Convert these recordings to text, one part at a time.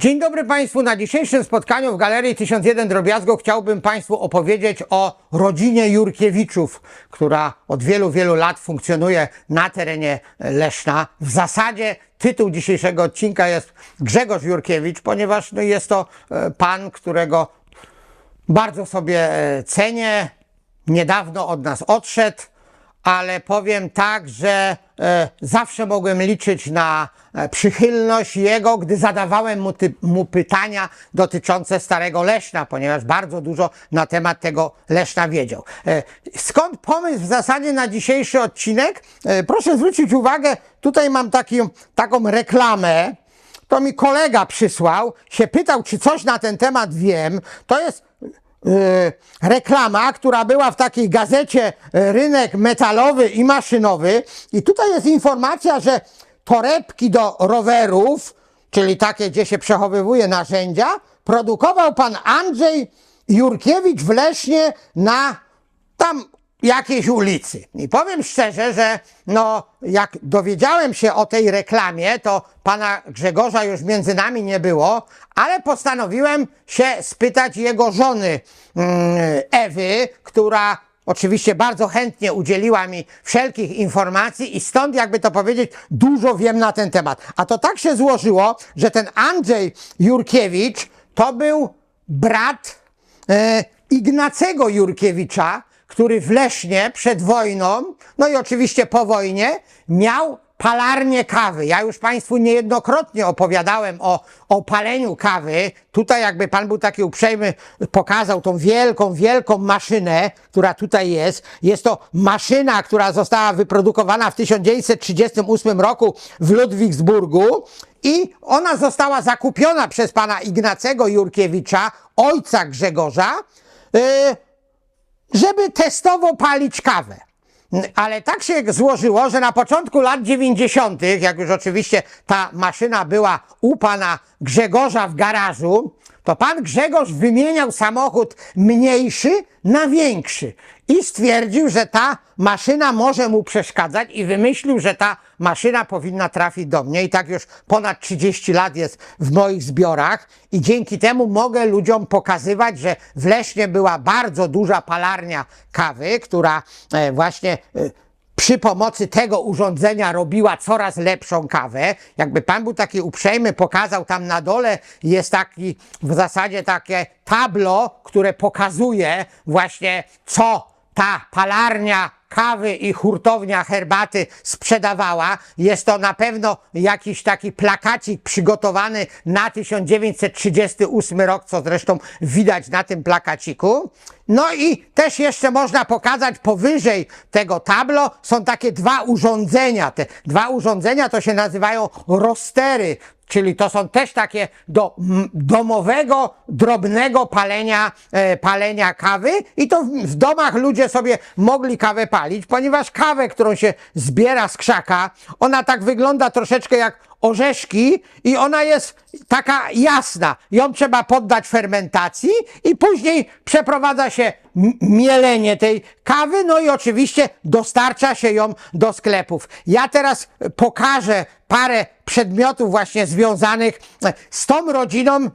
Dzień dobry Państwu. Na dzisiejszym spotkaniu w Galerii 1001 Drobiazgów chciałbym Państwu opowiedzieć o rodzinie Jurkiewiczów, która od wielu, wielu lat funkcjonuje na terenie Leszna. W zasadzie tytuł dzisiejszego odcinka jest Grzegorz Jurkiewicz, ponieważ no, jest to e, pan, którego bardzo sobie e, cenię. Niedawno od nas odszedł, ale powiem tak, że e, zawsze mogłem liczyć na e, przychylność jego, gdy zadawałem mu, ty, mu pytania dotyczące Starego Leszna, ponieważ bardzo dużo na temat tego Leszna wiedział. E, skąd pomysł w zasadzie na dzisiejszy odcinek? Proszę zwrócić uwagę, tutaj mam taki, taką reklamę, to mi kolega przysłał, się pytał, czy coś na ten temat wiem. To jest reklama, która była w takiej gazecie yy, Rynek Metalowy i Maszynowy. I tutaj jest informacja, że torebki do rowerów, czyli takie, gdzie się przechowywuje narzędzia, produkował pan Andrzej Jurkiewicz w Lesznie na tam jakiejś ulicy. I powiem szczerze, że no, jak dowiedziałem się o tej reklamie, to pana Grzegorza już między nami nie było, ale postanowiłem się spytać jego żony mm, Ewy, która oczywiście bardzo chętnie udzieliła mi wszelkich informacji i stąd, jakby to powiedzieć, dużo wiem na ten temat. A to tak się złożyło, że ten Andrzej Jurkiewicz to był brat e, Ignacego Jurkiewicza, który w Lesznie przed wojną, no i oczywiście po wojnie, miał palarnię kawy. Ja już Państwu niejednokrotnie opowiadałem o, o paleniu kawy. Tutaj jakby Pan był taki uprzejmy, pokazał tą wielką, wielką maszynę, która tutaj jest. Jest to maszyna, która została wyprodukowana w 1938 roku w Ludwigsburgu i ona została zakupiona przez Pana Ignacego Jurkiewicza, ojca Grzegorza, yy, żeby testowo palić kawę. Ale tak się złożyło, że na początku lat 90., jak już oczywiście ta maszyna była u pana Grzegorza w garażu, to pan Grzegorz wymieniał samochód mniejszy na większy i stwierdził, że ta maszyna może mu przeszkadzać i wymyślił, że ta maszyna powinna trafić do mnie. I tak już ponad 30 lat jest w moich zbiorach i dzięki temu mogę ludziom pokazywać, że w Lesznie była bardzo duża palarnia kawy, która e, właśnie e, przy pomocy tego urządzenia robiła coraz lepszą kawę. Jakby pan był taki uprzejmy, pokazał tam na dole jest taki w zasadzie takie tablo, które pokazuje właśnie co ta palarnia kawy i hurtownia herbaty sprzedawała. Jest to na pewno jakiś taki plakacik przygotowany na 1938 rok, co zresztą widać na tym plakaciku. No i też jeszcze można pokazać powyżej tego tablo są takie dwa urządzenia. Te dwa urządzenia to się nazywają rostery, czyli to są też takie do domowego, drobnego palenia, e, palenia kawy i to w, w domach ludzie sobie mogli kawę palić, ponieważ kawę, którą się zbiera z krzaka, ona tak wygląda troszeczkę jak orzeszki i ona jest taka jasna. Ją trzeba poddać fermentacji i później przeprowadza się mielenie tej kawy, no i oczywiście dostarcza się ją do sklepów. Ja teraz pokażę parę przedmiotów właśnie związanych e, z tą rodziną e,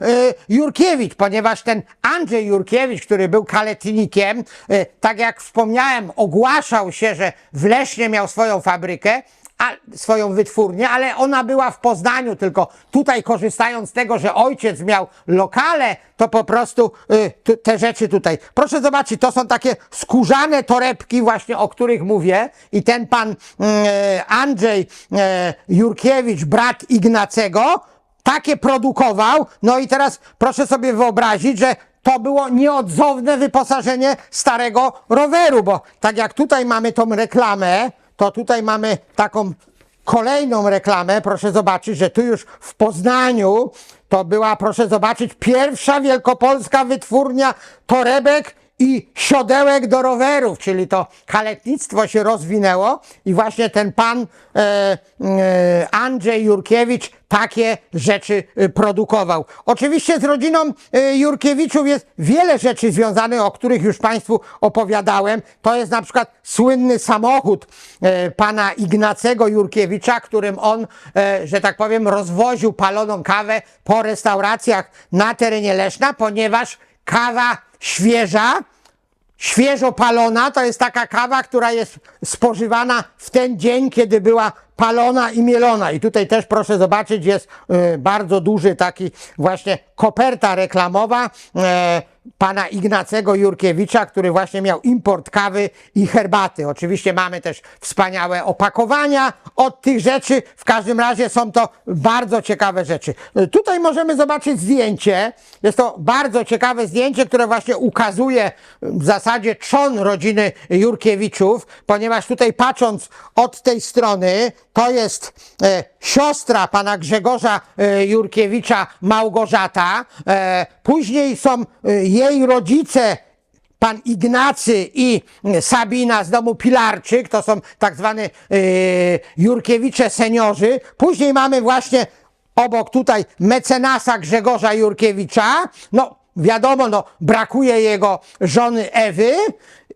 Jurkiewicz, ponieważ ten Andrzej Jurkiewicz, który był kaletnikiem, e, tak jak wspomniałem, ogłaszał się, że w Lesznie miał swoją fabrykę, a, swoją wytwórnię, ale ona była w Poznaniu, tylko tutaj korzystając z tego, że ojciec miał lokale, to po prostu y, te rzeczy tutaj. Proszę zobaczyć, to są takie skórzane torebki właśnie, o których mówię i ten pan y, Andrzej y, Jurkiewicz, brat Ignacego, takie produkował, no i teraz proszę sobie wyobrazić, że to było nieodzowne wyposażenie starego roweru, bo tak jak tutaj mamy tą reklamę, to tutaj mamy taką kolejną reklamę. Proszę zobaczyć, że tu już w Poznaniu to była, proszę zobaczyć, pierwsza wielkopolska wytwórnia torebek i siodełek do rowerów, czyli to kaletnictwo się rozwinęło i właśnie ten pan e, e, Andrzej Jurkiewicz takie rzeczy e, produkował. Oczywiście z rodziną e, Jurkiewiczów jest wiele rzeczy związanych, o których już Państwu opowiadałem. To jest na przykład słynny samochód e, pana Ignacego Jurkiewicza, którym on, że tak powiem, rozwoził paloną kawę po restauracjach na terenie Leszna, ponieważ kawa świeża, świeżo palona to jest taka kawa, która jest spożywana w ten dzień, kiedy była palona i mielona. I tutaj też proszę zobaczyć, jest y, bardzo duży taki właśnie koperta reklamowa e, pana Ignacego Jurkiewicza, który właśnie miał import kawy i herbaty. Oczywiście mamy też wspaniałe opakowania od tych rzeczy. W każdym razie są to bardzo ciekawe rzeczy. Tutaj możemy zobaczyć zdjęcie. Jest to bardzo ciekawe zdjęcie, które właśnie ukazuje w zasadzie trzon rodziny Jurkiewiczów, ponieważ tutaj patrząc od tej strony, to jest e, siostra pana Grzegorza e, Jurkiewicza, Małgorzata. E, później są e, jej rodzice, pan Ignacy i Sabina z domu Pilarczyk, to są tak zwane e, Jurkiewicze seniorzy. Później mamy właśnie obok tutaj mecenasa Grzegorza Jurkiewicza. No wiadomo, no brakuje jego żony Ewy.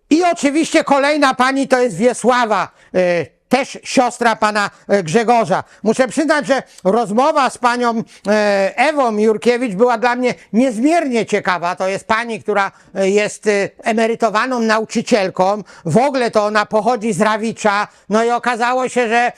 I oczywiście kolejna pani to jest Wiesława, e, też siostra pana e, Grzegorza. Muszę przyznać, że rozmowa z panią e, Ewą Jurkiewicz była dla mnie niezmiernie ciekawa. To jest pani, która e, jest emerytowaną nauczycielką. W ogóle to ona pochodzi z Rawicza. No i okazało się, że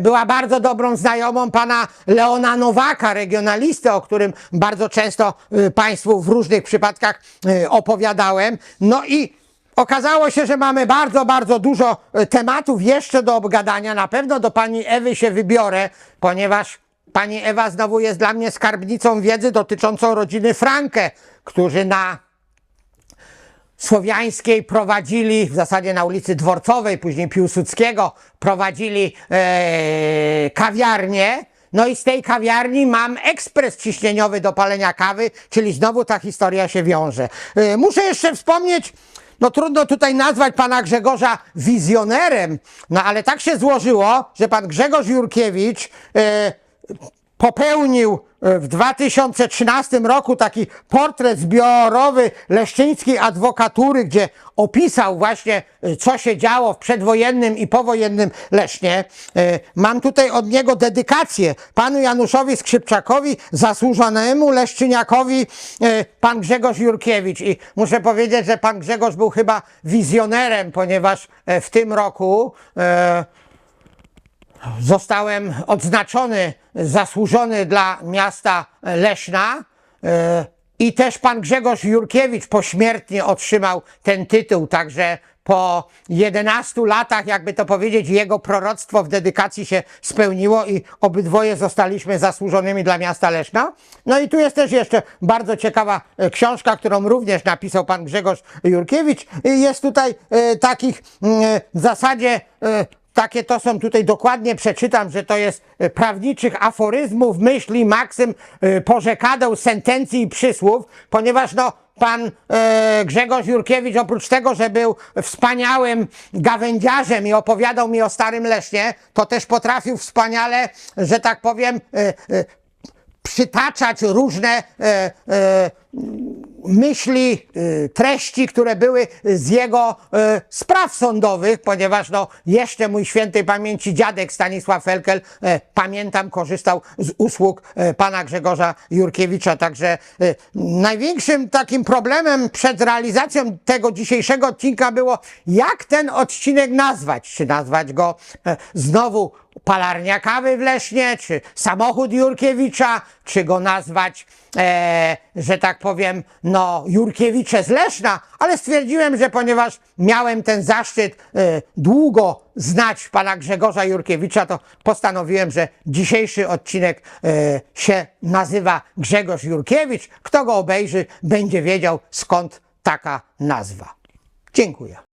była bardzo dobrą znajomą pana Leona Nowaka, regionalisty, o którym bardzo często państwu w różnych przypadkach opowiadałem. No i Okazało się, że mamy bardzo, bardzo dużo e, tematów jeszcze do obgadania. Na pewno do pani Ewy się wybiorę, ponieważ pani Ewa znowu jest dla mnie skarbnicą wiedzy dotyczącą rodziny Frankę, którzy na Słowiańskiej prowadzili, w zasadzie na ulicy Dworcowej, później Piłsudskiego, prowadzili e, kawiarnię. No i z tej kawiarni mam ekspres ciśnieniowy do palenia kawy, czyli znowu ta historia się wiąże. E, muszę jeszcze wspomnieć, no trudno tutaj nazwać pana Grzegorza wizjonerem, no ale tak się złożyło, że pan Grzegorz Jurkiewicz e, popełnił e, w 2013 roku taki portret zbiorowy leszczyńskiej adwokatury, gdzie opisał właśnie, e, co się działo w przedwojennym i powojennym Lesznie. E, Mam tutaj od niego dedykację panu Januszowi Skrzypczakowi, zasłużonemu leszczyniakowi, pan Grzegorz Jurkiewicz. I muszę powiedzieć, że pan Grzegorz był chyba wizjonerem, ponieważ w tym roku zostałem odznaczony, zasłużony dla miasta Leszna. e, I też pan Grzegorz Jurkiewicz pośmiertnie otrzymał ten tytuł, także po 11 latach, jakby to powiedzieć, jego proroctwo w dedykacji się spełniło i obydwoje zostaliśmy zasłużonymi dla miasta Leszna. No i tu jest też jeszcze bardzo ciekawa e, książka, którą również napisał pan Grzegorz Jurkiewicz. Jest tutaj e, takich mm, w zasadzie takie to są tutaj dokładnie przeczytam, że to jest e, prawniczych aforyzmów, myśli, maksym, e, porzekadeł, sentencji i przysłów, ponieważ no pan e, Grzegorz Jurkiewicz oprócz tego, że był wspaniałym gawędziarzem i opowiadał mi o Starym Lesznie, to też potrafił wspaniale, że tak powiem, e, e, przytaczać różne e, e, myśli, y, treści, które były z jego y, spraw sądowych, ponieważ no, jeszcze mój świętej pamięci dziadek Stanisław Felkel, e, pamiętam, korzystał z usług pana Grzegorza Jurkiewicza. Także największym takim problemem przed realizacją tego dzisiejszego odcinka było, jak ten odcinek nazwać. Czy nazwać go znowu palarnia kawy w Lesznie, czy samochód Jurkiewicza, czy go nazwać, e, że tak powiem, no Jurkiewicze z Leszna, ale stwierdziłem, że ponieważ miałem ten zaszczyt e, długo znać pana Grzegorza Jurkiewicza, to postanowiłem, że dzisiejszy odcinek e, się nazywa Grzegorz Jurkiewicz. Kto go obejrzy, będzie wiedział skąd taka nazwa. Dziękuję.